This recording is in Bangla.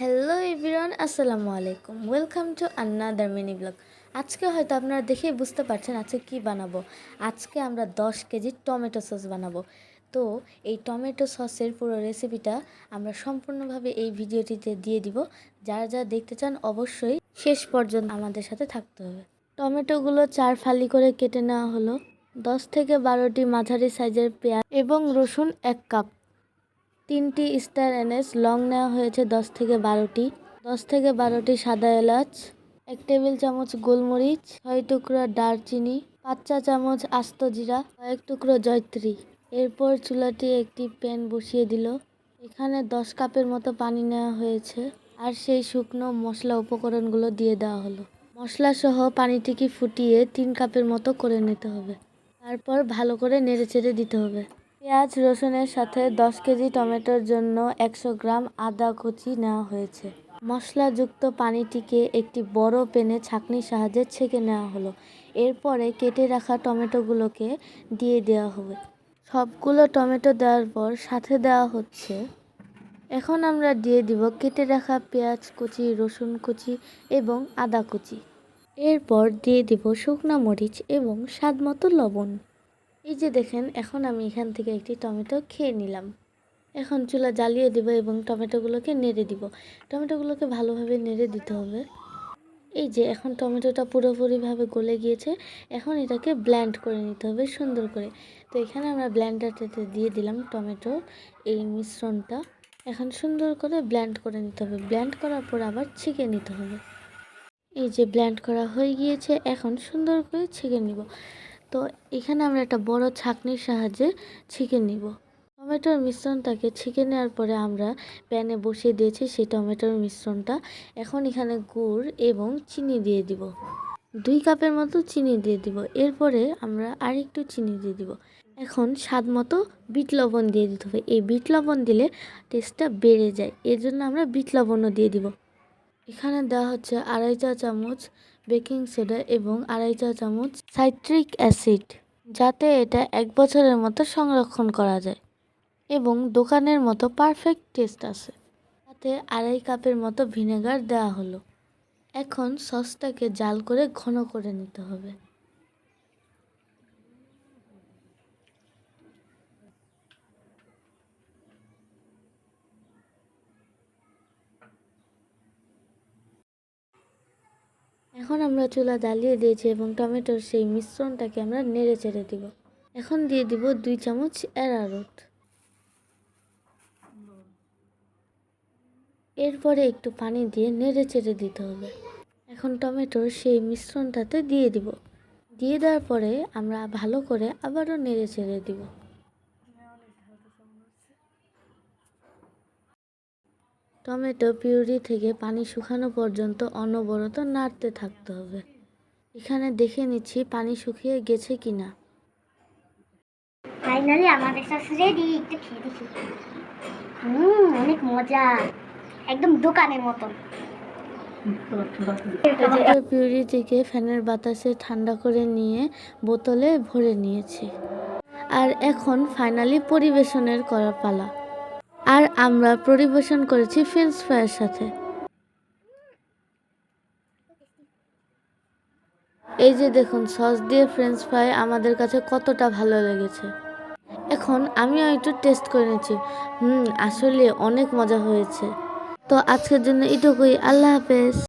হ্যালো এভরিওয়ান আসসালামু আলাইকুম welcome to another mini vlog আজকে হয়তো আপনারা দেখেই বুঝতে পারছেন আজকে কি বানাবো। আজকে আমরা দশ কেজি টমেটো সস বানাবো। তো এই টমেটো সসের পুরো রেসিপিটা আমরা সম্পূর্ণভাবে এই ভিডিওটিতে দিয়ে দিব। যারা যারা দেখতে চান অবশ্যই শেষ পর্যন্ত আমাদের সাথে থাকতে হবে। টমেটোগুলো চার ফালি করে কেটে নেওয়া হলো। দশ থেকে বারোটি মাঝারি সাইজের পেঁয়াজ এবং রসুন এক কাপ। তিনটি স্টার এনএস, লং নেওয়া হয়েছে দশ থেকে বারোটি। দশ থেকে বারোটি সাদা এলাচ, এক টেবিল চামচ গোলমরিচ, ছয় টুকরো দারচিনি, পাঁচ চা চামচ আস্ত জিরা, কয়েক টুকরো জয়ত্রী। এরপর চুলাটি একটি প্যান বসিয়ে দিল। এখানে দশ কাপের মতো পানি নেওয়া হয়েছে আর সেই শুকনো মশলা উপকরণগুলো দিয়ে দেওয়া হলো। মশলা সহ পানিটিকে ফুটিয়ে তিন কাপের মতো করে নিতে হবে। তারপর ভালো করে নেড়ে চেড়ে দিতে হবে। পেঁয়াজ রসুনের সাথে দশ কেজি টমেটোর জন্য একশো গ্রাম আদা কুচি নেওয়া হয়েছে। মশলাযুক্ত পানিটিকে একটি বড় পেনে ছাঁকনির সাহায্যে ছেঁকে নেওয়া হলো। এরপরে কেটে রাখা টমেটোগুলোকে দিয়ে দেওয়া হবে। সবগুলো টমেটো দেওয়ার পর সাথে দেওয়া হচ্ছে। এখন আমরা দিয়ে দিব কেটে রাখা পেঁয়াজ কুচি, রসুন কুচি এবং আদা কুচি। এরপর দিয়ে দিব শুকনো মরিচ এবং স্বাদ মতো লবণ। এই যে দেখেন, এখন আমি এখান থেকে একটি টমেটো খেয়ে নিলাম। এখন চুলা জ্বালিয়ে দিব এবং টমেটোগুলোকে নেড়ে দিব। টমেটোগুলোকে ভালোভাবে নেড়ে দিতে হবে। এই যে এখন টমেটোটা পুরোপুরিভাবে গলে গিয়েছে। এখন এটাকে ব্ল্যান্ড করে নিতে হবে সুন্দর করে। তো এখানে আমরা ব্ল্যান্ডারটাতে দিয়ে দিলাম টমেটো এই মিশ্রণটা। এখন সুন্দর করে ব্ল্যান্ড করে নিতে হবে। ব্ল্যান্ড করার পর আবার ছেঁকে নিতে হবে। এই যে ব্ল্যান্ড করা হয়ে গিয়েছে, এখন সুন্দর করে ছেঁকে নিব। তো এখানে আমরা একটা বড় ছাঁকনির সাহায্যে ছেঁকে নিব। টমেটোর মিশ্রণটাকে ছেঁকে নেওয়ার পরে আমরা প্যানে বসিয়ে দিয়েছি সেই টমেটোর মিশ্রণটা। এখন এখানে গুড় এবং চিনি দিয়ে দিব। দুই কাপের মতো চিনি দিয়ে দিব। এরপরে আমরা আরেকটু চিনি দিয়ে দিব। এখন স্বাদ মতো বিট লবণ দিয়ে দিতে হবে। এই বিট লবণ দিলে টেস্টটা বেড়ে যায়। এর জন্য আমরা বিট লবণও দিয়ে দিব। এখানে দেওয়া হচ্ছে আড়াই চা চামচ বেকিং সোডা এবং আড়াই চা চামচ সাইট্রিক অ্যাসিড, যাতে এটা এক বছরের মতো সংরক্ষণ করা যায় এবং দোকানের মতো পারফেক্ট টেস্ট আছে। তাতে আড়াই কাপের মতো ভিনেগার দেওয়া হলো। এখন সসটাকে জাল করে ঘন করে নিতে হবে। এখন আমরা চুলা জ্বালিয়ে দিয়েছি এবং টমেটোর সেই মিশ্রণটাকে আমরা নেড়ে চেড়ে দিব। এখন দিয়ে দিব দুই চামচ অ্যারারুট এরপরে একটু পানি দিয়ে নেড়ে চেড়ে দিতে হবে। এখন টমেটোর সেই মিশ্রণটাতে দিয়ে দিব। দিয়ে দেওয়ার পরে আমরা ভালো করে আবারও নেড়ে চেড়ে দিব। টমেটো পিউরি থেকে পানি শুকানো পর্যন্ত অনবরত নাড়তে থাকতে হবে। এখানে দেখে নিচ্ছি পানি শুকিয়ে গেছে কিনা। ফাইনালি আমাদের সস রেডি একটু খেয়ে দেখি। হুম অনেক মজা। একদম দোকানের মতন পিউরি থেকে ফ্যানের বাতাসে ঠান্ডা করে নিয়ে বোতলে ভরে নিয়েছি। আর এখন ফাইনালি পরিবেশনের করা পালা। আর আমরা পরিবেশন করেছি ফ্রেঞ্চ ফ্রাইয়ের সাথে। এই যে দেখুন সস দিয়ে ফ্রেঞ্চ ফ্রাই আমাদের কাছে কতটা ভালো লেগেছে। এখন আমিও একটু টেস্ট করে নিচ্ছি। হুম, আসলে অনেক মজা হয়েছে। তো আজকের জন্য এটুকুই। আল্লাহ হাফেজ।